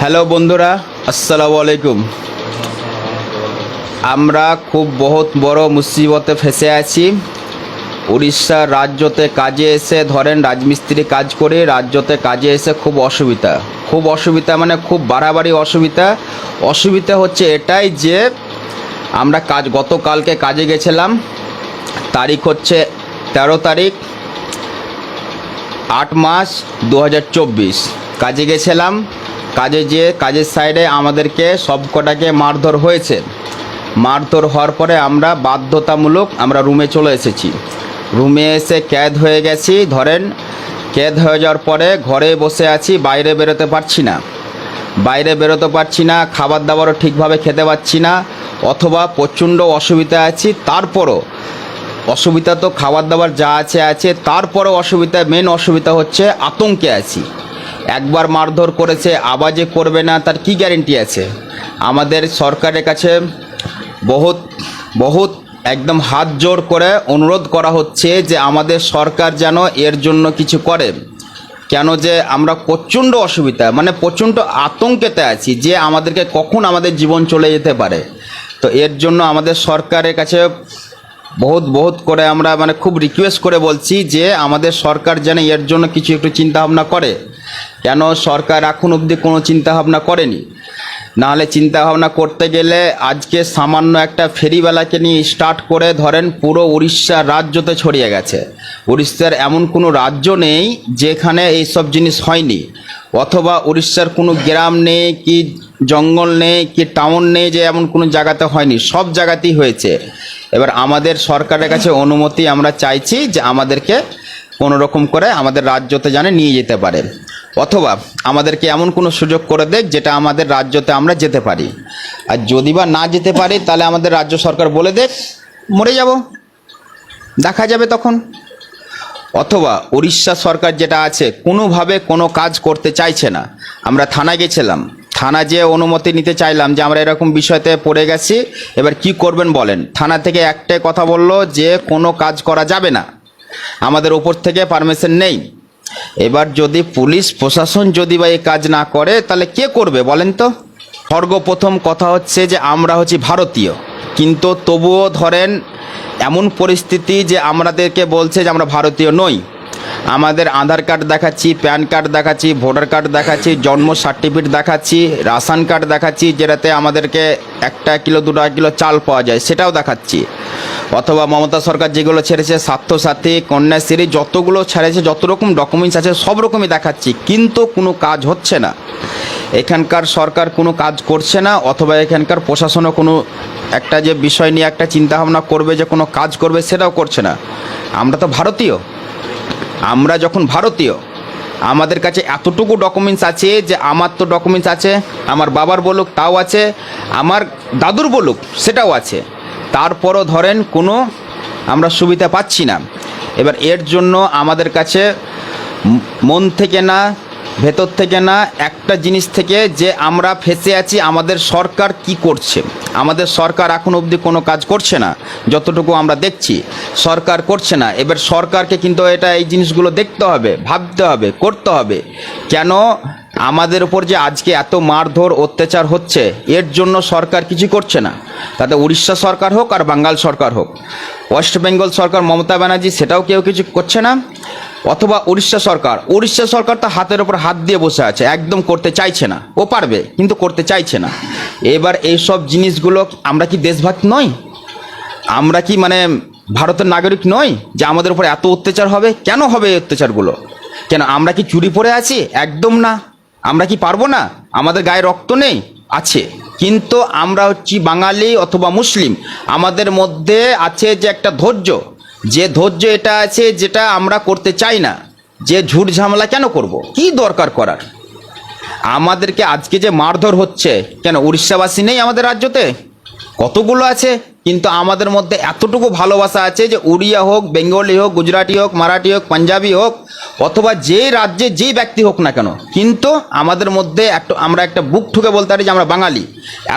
Hello বন্ধুরা, আসসালামু আলাইকুম। আমরা খুব বহুত বড় মুসিবতে ফেসে আছি। উড়িষ্যার রাজ্যতে কাজে এসে ধরেন রাজমিস্ত্রি কাজ করে রাজ্যতে কাজে এসে খুব অসুবিধা। খুব অসুবিধা মানে খুব বাড়াবাড়ি অসুবিধা। অসুবিধা হচ্ছে এটাই যে আমরা কাজ গতকালকে কাজে গেছিলাম। তারিখ হচ্ছে তেরো তারিখ, আট মাস দু হাজার চব্বিশ। কাজে গেছিলাম। কাজে যে কাজের সাইডে আমাদেরকে সব কটাকে মারধর হয়েছে। মারধর হওয়ার পরে আমরা বাধ্যতামূলক আমরা রুমে চলে এসেছি। রুমে এসে ক্যাদ হয়ে গেছি, ধরেন। ক্যাদ হয়ে যাওয়ার পরে ঘরে বসে আছি, বাইরে বেরোতে পারছি না। বাইরে বেরোতে পারছি না খাবার দাবারও ঠিকভাবে খেতে পারছি না, অথবা প্রচণ্ড অসুবিধা আছি, তারপরও অসুবিধা তো খাবার দাবার যা আছে আছে, তারপরও অসুবিধা মেন অসুবিধা হচ্ছে আতঙ্কে আছি। একবার মারধর করেছে যে করবে না, তার কি গ্যারেন্টি আছে? আমাদের সরকারের কাছে বহুত বহুত একদম হাত জোর করে অনুরোধ করা হচ্ছে যে আমাদের সরকার যেন এর জন্য কিছু করে। কেন যে আমরা প্রচণ্ড অসুবিধা মানে প্রচণ্ড আতঙ্কেতে আছি যে আমাদেরকে কখন আমাদের জীবন চলে যেতে পারে। তো এর জন্য আমাদের সরকারের কাছে বহুত বহুত করে আমরা মানে খুব রিকোয়েস্ট করে বলছি যে আমাদের সরকার যেন এর জন্য কিছু একটু চিন্তা ভাবনা করে। কেন সরকার এখন অবধি কোনো চিন্তা ভাবনা করেনি? নাহলে চিন্তা ভাবনা করতে গেলে আজকে সামান্য একটা ফেরিবেলাকে নিয়ে স্টার্ট করে ধরেন পুরো উড়িষ্যা রাজ্যতে ছড়িয়ে গেছে। উড়িষ্যার এমন কোনো রাজ্য নেই যেখানে এইসব জিনিস হয়নি। অথবা উড়িষ্যার কোনো গ্রাম নেই কি জঙ্গল নেই কি টাউন নেই যে এমন কোনো জায়গাতে হয়নি। সব জায়গাতেই হয়েছে। এবার আমাদের সরকারের কাছে অনুমতি আমরা চাইছি যে আমাদেরকে কোনো রকম করে আমাদের রাজ্যতে জানে নিয়ে যেতে পারে। অথবা আমাদেরকে এমন কোনো সুযোগ করে দেখ যেটা আমাদের রাজ্যতে আমরা যেতে পারি। আর যদি বা না যেতে পারি, তাহলে আমাদের রাজ্য সরকার বলে দেখ মরে যাব। দেখা যাবে তখন। অথবা উড়িষ্যা সরকার যেটা আছে, কোনোভাবে কোনো কাজ করতে চাইছে না। আমরা থানায় গেছিলাম। থানা যে অনুমতি নিতে চাইলাম যে আমরা এরকম বিষয়তে পড়ে গেছি, এবার কি করবেন বলেন। থানা থেকে একটাই কথা বলল যে কোনো কাজ করা যাবে না। আমাদের ওপর থেকে পারমিশন নেই। এবার যদি পুলিশ, প্রশাসন যদি বা এই কাজ না করে, তাহলে কে করবে বলেন তো? সর্বপ্রথম কথা হচ্ছে যে আমরা হচ্ছি ভারতীয়। কিন্তু তবুও ধরেন এমন পরিস্থিতি যে আমাদেরকে বলছে যে আমরা ভারতীয় নই। আমাদের আধার কার্ড দেখাচ্ছি, প্যান কার্ড দেখাচ্ছি, ভোটার কার্ড দেখাচ্ছি, জন্ম সার্টিফিকেট দেখাচ্ছি, রাশন কার্ড দেখাচ্ছি, যেটাতে আমাদেরকে একটা কিলো, দুটা কিলো চাল পাওয়া যায়, সেটাও দেখাচ্ছি। অথবা মমতা সরকার যেগুলো ছেড়েছে, স্বাস্থ্যসাথী, কন্যাশ্রী, যতগুলো ছেড়েছে যত রকম ডকুমেন্টস আছে সব রকমই দেখাচ্ছি। কিন্তু কোনো কাজ হচ্ছে না। এখানকার সরকার কোনো কাজ করছে না, অথবা এখানকার প্রশাসনও কোনো একটা যে বিষয় নিয়ে একটা চিন্তাভাবনা করবে যে কোনো কাজ করবে, সেটাও করছে না। আমরা তো ভারতীয়। আমরা যখন ভারতীয়, আমাদের কাছে এতটুকু ডকুমেন্টস আছে যে আমার তো ডকুমেন্টস আছে, আমার বাবার বলুক তাও আছে, আমার দাদুর বলুক সেটাও আছে। তারপরও ধরেন কোনো আমরা সুবিধা পাচ্ছি না। এবার এর জন্য আমাদের কাছে মন থেকে না, ভেতর থেকে না, একটা জিনিস থেকে যে আমরা ফেসে আছি, আমাদের সরকার কি করছে? আমাদের সরকার এখন অবধি কোনো কাজ করছে না, যতটুকু আমরা দেখছি। সরকার করছে না। এবার সরকারকে কিন্তু এটা এই জিনিসগুলো দেখতে হবে, ভাবতে হবে, করতে হবে। কেন আমাদের উপর যে আজকে এত মারধর অত্যাচার হচ্ছে, এর জন্য সরকার কিছু করছে না। তাতে উড়িষ্যা সরকার হোক আর বাঙ্গাল সরকার হোক। ওয়েস্ট বেঙ্গল সরকার মমতা ব্যানার্জি, সেটাও কেউ কিছু করছে না। অথবা উড়িষ্যা সরকার উড়িষ্যা সরকার তো হাতের ওপর হাত দিয়ে বসে আছে, একদম করতে চাইছে না। ও পারবে, কিন্তু করতে চাইছে না। এবার এইসব জিনিসগুলো আমরা কি দেশভক্ত নই? আমরা কি মানে ভারতের নাগরিক নই যে আমাদের উপর এত অত্যাচার হবে? কেন হবে এই অত্যাচারগুলো? কেন আমরা কি চুরি পড়ে আছি? একদম না। আমরা কি পারব না? আমাদের গায়ে রক্ত নেই? আছে। কিন্তু আমরা হচ্ছি বাঙালি অথবা মুসলিম, আমাদের মধ্যে আছে যে একটা ধৈর্য। যে ধৈর্য এটা আছে যেটা আমরা করতে চাই না। যে ঝুট ঝামেলা কেন করব? কি দরকার করার? আমাদেরকে আজকে যে মারধর হচ্ছে, কেন উড়িষ্যাবাসী নেই আমাদের রাজ্যতে? কতগুলো আছে? কিন্তু আমাদের মধ্যে এতটুকু ভালোবাসা আছে যে উড়িয়া হোক, বেঙ্গলি হোক, গুজরাটি হোক, মারাঠি হোক, পাঞ্জাবি হোক অথবা যে রাজ্যে যেই ব্যক্তি হোক না কেন, কিন্তু আমাদের মধ্যে একটা, আমরা একটা বুক ঠুকে বলতে পারি যে আমরা বাঙালি।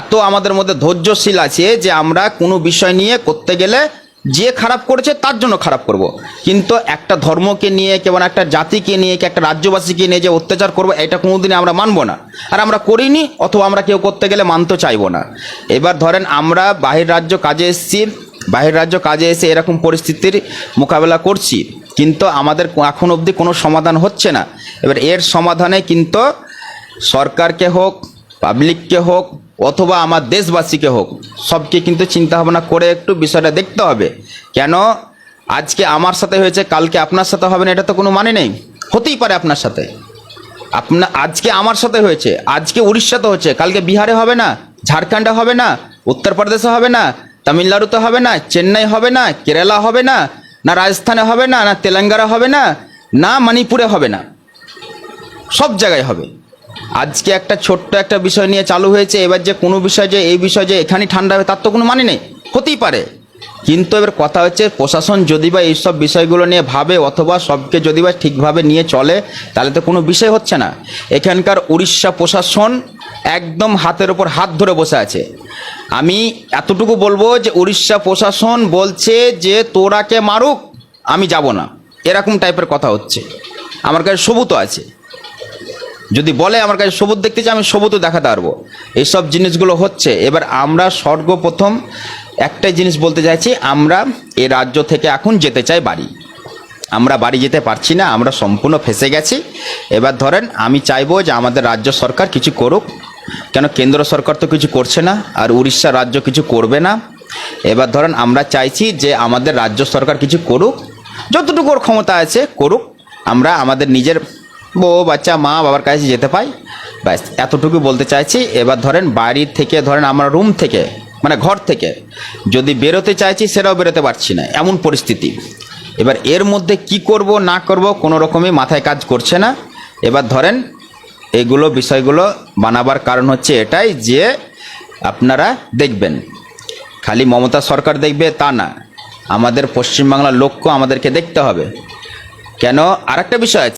এত আমাদের মধ্যে ধৈর্যশীল আছে যে আমরা কোনো বিষয় নিয়ে করতে গেলে যে খারাপ করেছে তার জন্য খারাপ করব। কিন্তু একটা ধর্মকে নিয়ে কেমন একটা জাতিকে নিয়ে, কি একটা রাজ্যবাসীকে নিয়ে যে অত্যাচার করব, এটা কোনোদিনই আমরা মানবো না। আর আমরা করিনি, অথবা আমরা কেউ করতে গেলে মানতে চাইব না। এবার ধরেন আমরা বাহির রাজ্য কাজে এসেছি, বাহির রাজ্য কাজে এসে এরকম পরিস্থিতির মোকাবেলা করছি। কিন্তু আমাদের এখন অবধি কোনো সমাধান হচ্ছে না। এবার এর সমাধানে কিন্তু সরকারকে হোক পাবলিককে হোক, অথবা আমার দেশবাসীকে হোক, সবকে কিন্তু চিন্তা ভাবনা করে একটু বিষয়টা দেখতে হবে। কেন? আজকে আমার সাথে হয়েছে, কালকে আপনার সাথে হবে না, এটা তো কোনো মানে নেই। হতেই পারে আপনার সাথে। আপনার আজকে আমার সাথে হয়েছে, আজকে উড়িষ্যাতে হচ্ছে, কালকে বিহারে হবে না, ঝাড়খণ্ডে হবে না, উত্তরপ্রদেশে হবে না, তামিলনাড়ুতে হবে না, চেন্নাই হবে না, কেরালা হবে না না রাজস্থানে হবে না না তেলেঙ্গানা হবে না না মণিপুরে হবে না। সব জায়গায় হবে। আজকে একটা ছোট্ট একটা বিষয় নিয়ে চালু হয়েছে, এবার যে কোনো বিষয় যে, এই বিষয় যে এখানেই ঠান্ডা হবে, তার তো কোনো মানে নেই। হতেই পারে। কিন্তু এবার কথা হচ্ছে, প্রশাসন যদি বা এইসব বিষয়গুলো নিয়ে ভাবে, অথবা সবকে যদি বা ঠিকভাবে নিয়ে চলে, তাহলে তো কোনো বিষয় হচ্ছে না। এখানকার উড়িষ্যা প্রশাসন একদম হাতের ওপর হাত ধরে বসে আছে। আমি এতটুকু বলব যে উড়িষ্যা প্রশাসন বলছে যে তোরাকে মারুক, আমি যাব না। এরকম টাইপের কথা হচ্ছে। আমার কাছে সবুতও আছে। যদি বলে আমার কাছে সবুজ দেখতে চাই আমি সবুজও দেখাতে পারব। এইসব জিনিসগুলো হচ্ছে। এবার আমরা সর্বপ্রথম একটাই জিনিস বলতে চাইছি, আমরা এ রাজ্য থেকে এখন যেতে চাই বাড়ি। আমরা বাড়ি যেতে পারছি না, আমরা সম্পূর্ণ ফেসে গেছি। এবার ধরেন আমি চাইব যে আমাদের রাজ্য সরকার কিছু করুক। কেন কেন্দ্র সরকার তো কিছু করছে না, আর উড়িষ্যা রাজ্য কিছু করবে না। এবার ধরেন আমরা চাইছি যে আমাদের রাজ্য সরকার কিছু করুক, যতটুকু ওর ক্ষমতা আছে করুক, আমরা আমাদের নিজের বউ, বাচ্চা, মা, বাবার কাছে যেতে পাই। ব্যাস, এতটুকু বলতে চাইছি। এবার ধরেন বাড়ি থেকে, ধরেন আমরা রুম থেকে মানে ঘর থেকে, যদি বেরোতে চাইছি সেটাও বেরোতে পারছি না, এমন পরিস্থিতি। এবার এর মধ্যে কি করব, না করব, কোনো রকমই মাথায় কাজ করছে না। এবার ধরেন এগুলো বিষয়গুলো বানাবার কারণ হচ্ছে এটাই যে আপনারা দেখবেন। খালি মমতা সরকার দেখবে তা না। আমাদের পশ্চিমবাংলার লক্ষ্য আমাদেরকে দেখতে হবে। কেন? আরেকটা বিষয় আছে।